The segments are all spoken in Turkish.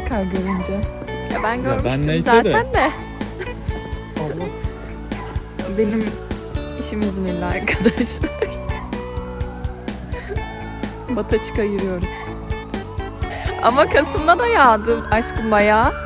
kar görünce. Ya ben görmüştüm neyse zaten de. de. Benim işim İzmirli arkadaşlar. Bataçık'a yürüyoruz. Ama Kasım'da da yağdı aşkım bayağı.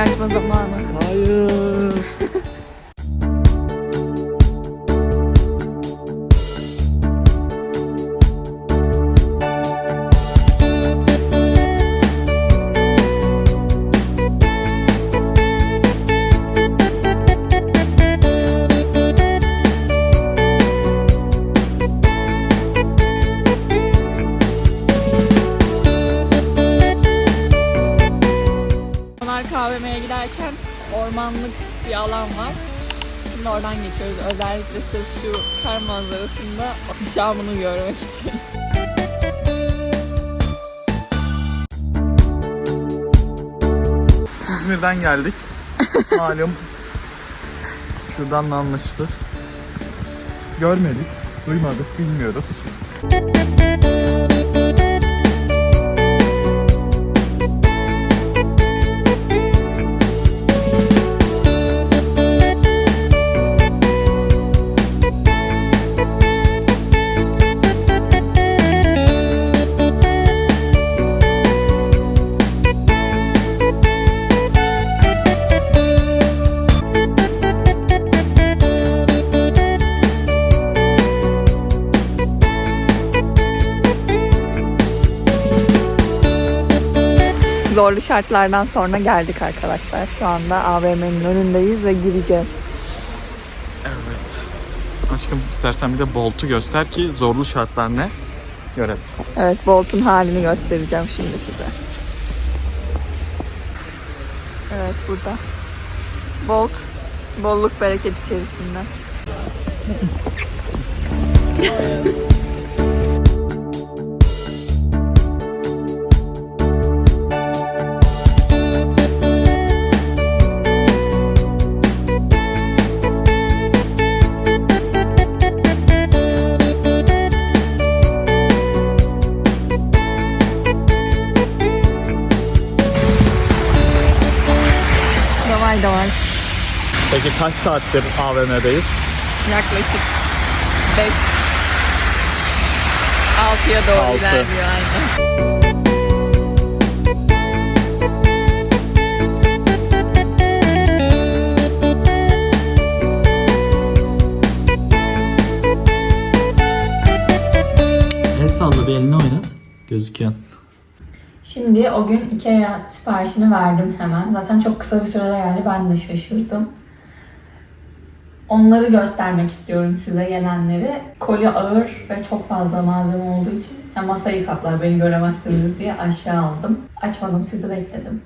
Açma zamanı. Hayır. Ormanlık bir alan var. Şimdi oradan geçiyoruz. Özellikle sırf şu kar manzarasında akşamını görmek için. İzmir'den geldik. Malum. Şuradan da anlaşılır. Görmedik, duymadık, bilmiyoruz. Zorlu şartlardan sonra geldik arkadaşlar. Şu anda AVM'nin önündeyiz ve gireceğiz. Evet. Aşkım istersen bir de Bolt'u göster ki zorlu şartlar ne? Görelim. Evet, Bolt'un halini göstereceğim şimdi size. Evet, burada. Bolt, bolluk bereket içerisinde. Davay davay. Peki kaç saattir AVM'deyiz? Yaklaşık 5 6'ya doğru Altı. ilerliyor aynen. El salla bir elini oynat. Gözüküyor. Şimdi o gün Ikea siparişini verdim hemen. Zaten çok kısa bir sürede geldi. Ben de şaşırdım. Onları göstermek istiyorum size gelenleri. Koli ağır ve çok fazla malzeme olduğu için ya masayı kaplar beni göremezsiniz diye aşağı aldım. Açmadım sizi bekledim.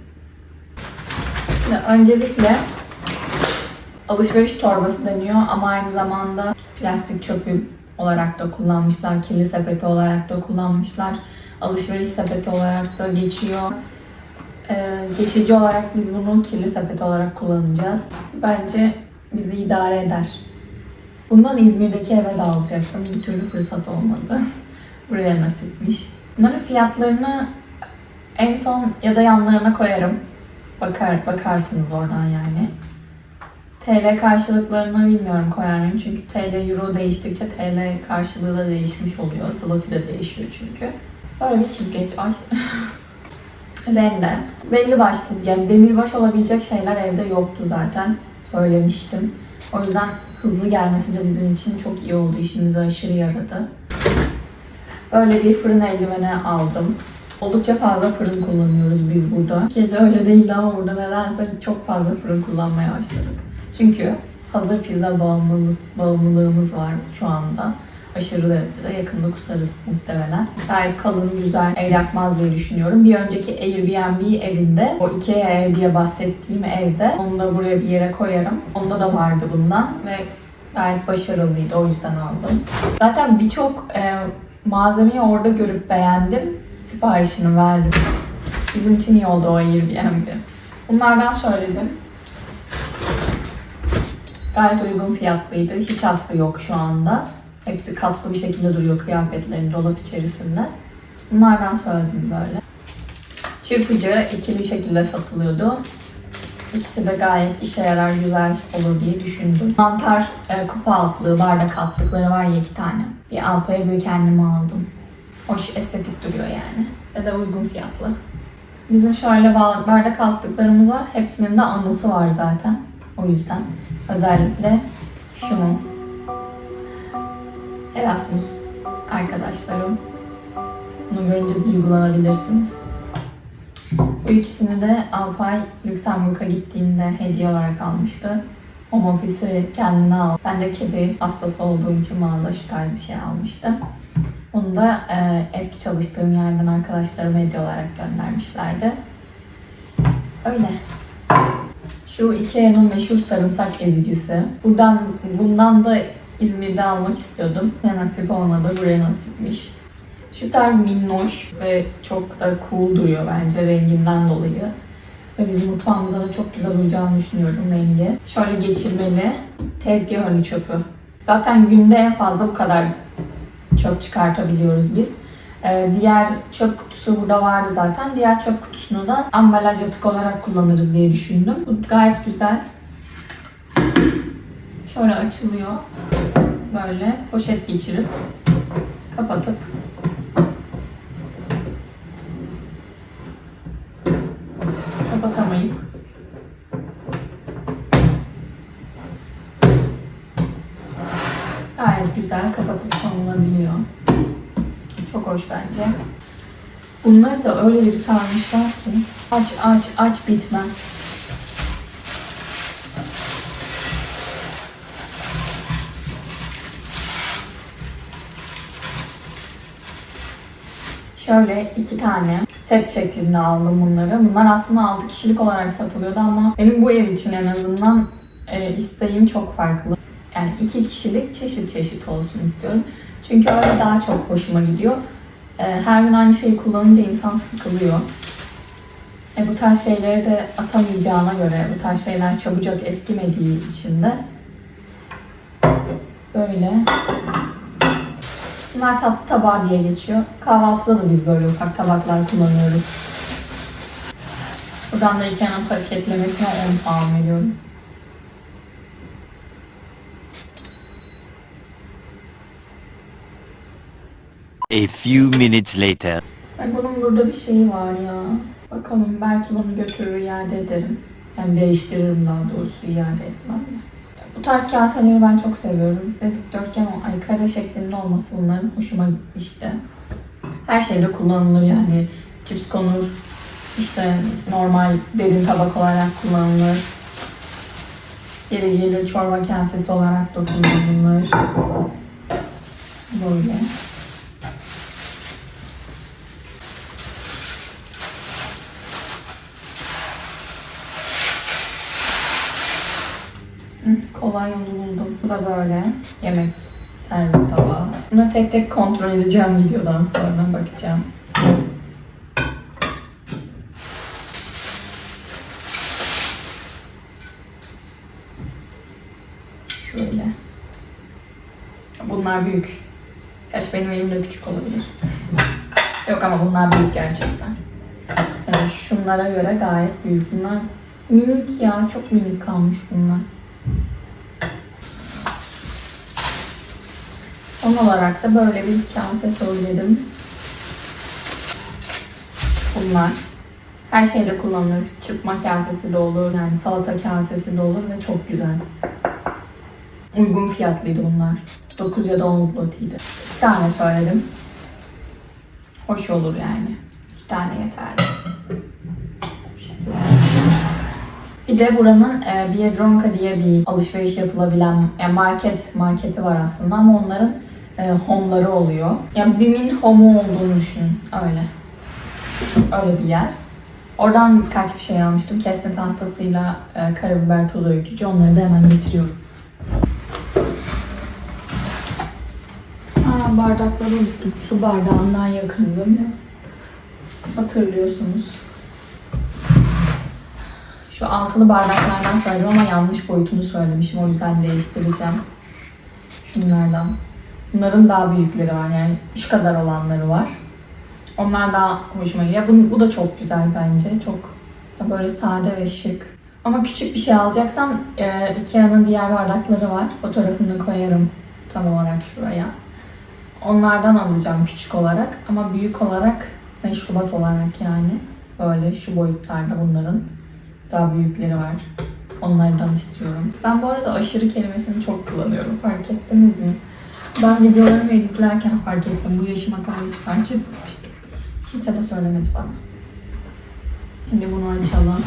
Şimdi öncelikle alışveriş torbası deniyor ama aynı zamanda plastik çöpü olarak da kullanmışlar, kirli sepeti olarak da kullanmışlar alışveriş sepeti olarak da geçiyor. Ee, geçici olarak biz bunu kirli sepet olarak kullanacağız. Bence bizi idare eder. Bundan İzmir'deki eve dağıtacaktım. Bir türlü fırsat olmadı. Buraya nasipmiş. Bunların fiyatlarını en son ya da yanlarına koyarım. Bakar, bakarsınız oradan yani. TL karşılıklarını bilmiyorum koyar mıyım. Çünkü TL euro değiştikçe TL karşılığı da değişmiş oluyor. Zloty de değişiyor çünkü. Böyle bir süzgeç ay. Rende. Belli başlı yani demirbaş olabilecek şeyler evde yoktu zaten. Söylemiştim. O yüzden hızlı gelmesi de bizim için çok iyi oldu. İşimize aşırı yaradı. Böyle bir fırın eldiveni aldım. Oldukça fazla fırın kullanıyoruz biz burada. Türkiye'de öyle değildi ama burada nedense çok fazla fırın kullanmaya başladık. Çünkü hazır pizza bağımlılığımız, bağımlılığımız var şu anda. Aşırı derecede yakında kusarız muhtemelen. Gayet kalın, güzel, el yakmaz diye düşünüyorum. Bir önceki Airbnb evinde, o Ikea ev diye bahsettiğim evde, onu da buraya bir yere koyarım. Onda da vardı bundan ve Gayet başarılıydı o yüzden aldım. Zaten birçok e, malzemeyi orada görüp beğendim. Siparişini verdim. Bizim için iyi oldu o Airbnb. Bunlardan söyledim. Gayet uygun fiyatlıydı. Hiç askı yok şu anda. Hepsi katlı bir şekilde duruyor kıyafetlerin dolap içerisinde. Bunlardan söyledim böyle. Çırpıcı ikili şekilde satılıyordu. İkisi de gayet işe yarar, güzel olur diye düşündüm. Mantar e, kupa altlığı, bardak altlıkları var ya iki tane. Bir Alpa'ya bir kendime aldım. Hoş, estetik duruyor yani. Ve de uygun fiyatlı. Bizim şöyle ba- bardak altlıklarımız var. Hepsinin de anısı var zaten. O yüzden. Özellikle şunun. Erasmus arkadaşlarım. Bunu görünce duygulanabilirsiniz. Bu ikisini de Alpay Lüksemburg'a gittiğinde hediye olarak almıştı. Home office'i kendine al. Ben de kedi hastası olduğum için bana da şu tarz bir şey almıştı. Onu da e, eski çalıştığım yerden arkadaşlarıma hediye olarak göndermişlerdi. Öyle. Şu Ikea'nın meşhur sarımsak ezicisi. Buradan, bundan da İzmir'de almak istiyordum. Ne nasip olmadı, buraya nasipmiş. Şu tarz minnoş ve çok da cool duruyor bence renginden dolayı. Ve bizim mutfağımıza da çok güzel uyacağını düşünüyorum rengi. Şöyle geçirmeli tezgah önü çöpü. Zaten günde en fazla bu kadar çöp çıkartabiliyoruz biz. Ee, diğer çöp kutusu burada vardı zaten. Diğer çöp kutusunu da ambalaj atık olarak kullanırız diye düşündüm. Bu gayet güzel. Şöyle açılıyor. Böyle poşet geçirip kapatıp kapatamayıp gayet güzel kapatıp konulabiliyor. Çok hoş bence. Bunları da öyle bir sarmışlar ki aç aç aç bitmez. Şöyle iki tane set şeklinde aldım bunları. Bunlar aslında 6 kişilik olarak satılıyordu ama benim bu ev için en azından e, isteğim çok farklı. Yani iki kişilik çeşit çeşit olsun istiyorum. Çünkü öyle daha çok hoşuma gidiyor. E, her gün aynı şeyi kullanınca insan sıkılıyor. E, bu tarz şeyleri de atamayacağına göre, bu tarz şeyler çabucak eskimediği için de böyle Bunlar tatlı tabağı diye geçiyor. Kahvaltıda da biz böyle ufak tabaklar kullanıyoruz. Buradan da Ikea'nın paketlemesine 10 puan veriyorum. A few minutes later. Ay bunun burada bir şeyi var ya. Bakalım belki bunu götürür iade ederim. Yani değiştiririm daha doğrusu iade etmem de. Bu tarz kaseleri ben çok seviyorum. Ve dikdörtgen ay kare şeklinde olması bunların hoşuma gitmişti. Her şeyde kullanılır yani. Cips konur, işte normal derin tabak olarak kullanılır. Yeri gelir çorba kasesi olarak da kullanılır. Böyle. Kolay yolu buldum. Bu da böyle yemek servis tabağı. Bunu tek tek kontrol edeceğim videodan sonra bakacağım. Şöyle. Bunlar büyük. Gerçi benim elim de küçük olabilir. Yok ama bunlar büyük gerçekten. Yani şunlara göre gayet büyük. Bunlar minik ya. Çok minik kalmış bunlar. Son olarak da böyle bir kase söyledim. Bunlar. Her şeyde kullanılır. Çırpma kasesi de olur. Yani salata kasesi de olur ve çok güzel. Uygun fiyatlıydı bunlar. 9 ya da 10 zlotiydi. İki tane söyledim. Hoş olur yani. İki tane yeterli. Bir de buranın e, Biedronka diye bir alışveriş yapılabilen yani market marketi var aslında ama onların e, home'ları oluyor. Yani BİM'in home'u olduğunu düşünün. Öyle. Öyle bir yer. Oradan birkaç bir şey almıştım. Kesme tahtasıyla e, karabiber toz öğütücü. Onları da hemen getiriyorum. Aa bardakları unuttum. Su bardağından yakın değil mi? Hatırlıyorsunuz. Şu altılı bardaklardan söyledim ama yanlış boyutunu söylemişim. O yüzden değiştireceğim. Şunlardan. Bunların daha büyükleri var. Yani şu kadar olanları var. Onlar daha hoşuma gidiyor. Bu, bu da çok güzel bence. Çok böyle sade ve şık. Ama küçük bir şey alacaksam e, Ikea'nın diğer bardakları var. Fotoğrafını koyarım tam olarak şuraya. Onlardan alacağım küçük olarak ama büyük olarak meşrubat olarak yani böyle şu boyutlarda bunların daha büyükleri var. Onlardan istiyorum. Ben bu arada aşırı kelimesini çok kullanıyorum. Fark ettiniz mi? Ben videolarımı editlerken fark ettim. Bu yaşıma kadar hiç fark etmemiştim. Kimse de söylemedi bana. Şimdi bunu açalım.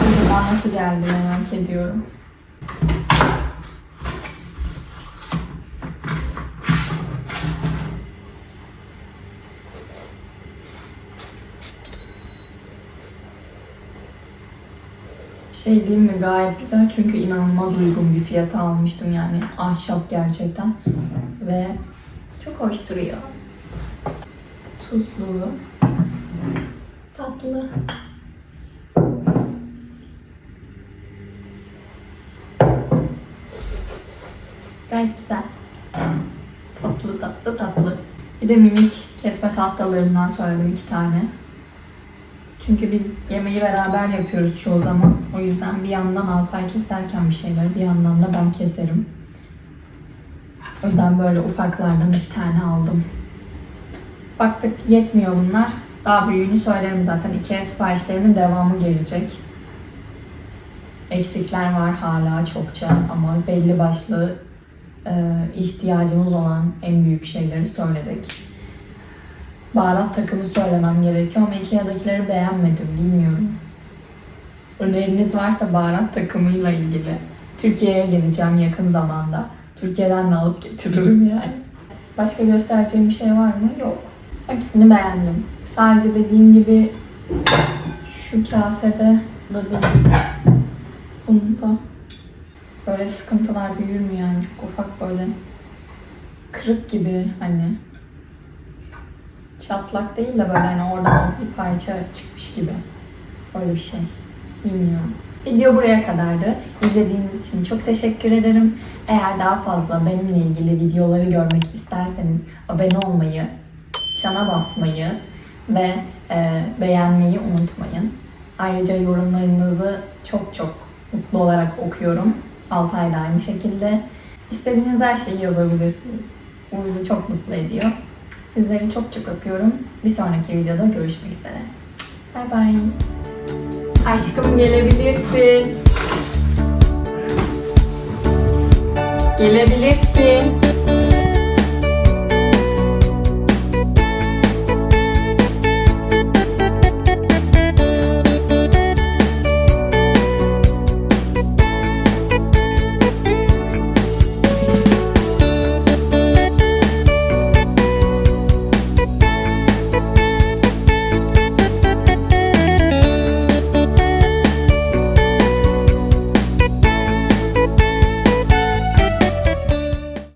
Acaba nasıl geldi merak ediyorum. Şey diyeyim mi gayet güzel çünkü inanılmaz uygun bir fiyata almıştım yani ahşap gerçekten ve çok hoş duruyor. Tuzlu, tatlı. Gayet güzel. Tatlı tatlı tatlı. Bir de minik kesme tahtalarından söyledim iki tane. Çünkü biz yemeği beraber yapıyoruz çoğu zaman. O yüzden bir yandan Alpay keserken bir şeyleri bir yandan da ben keserim. O yüzden böyle ufaklardan iki tane aldım. Baktık yetmiyor bunlar. Daha büyüğünü söylerim zaten. Ikea siparişlerimin devamı gelecek. Eksikler var hala çokça ama belli başlı e, ihtiyacımız olan en büyük şeyleri söyledik. Baharat takımı söylemem gerekiyor ama Ikea'dakileri beğenmedim, bilmiyorum. Öneriniz varsa baharat takımıyla ilgili. Türkiye'ye geleceğim yakın zamanda. Türkiye'den de alıp getiririm yani. Başka göstereceğim bir şey var mı? Yok. Hepsini beğendim. Sadece dediğim gibi şu kasede da değil. Bunda böyle sıkıntılar büyür mü yani? Çok ufak böyle kırık gibi hani çatlak değil de böyle hani oradan bir parça çıkmış gibi. Öyle bir şey. Bilmiyorum. Video buraya kadardı. İzlediğiniz için çok teşekkür ederim. Eğer daha fazla benimle ilgili videoları görmek isterseniz abone olmayı, çana basmayı ve e, beğenmeyi unutmayın. Ayrıca yorumlarınızı çok çok mutlu olarak okuyorum. Alpay da aynı şekilde. İstediğiniz her şeyi yazabilirsiniz. Bu bizi çok mutlu ediyor. Sizleri çok çok öpüyorum. Bir sonraki videoda görüşmek üzere. Bay bay. Aşkım gelebilirsin. Gelebilirsin.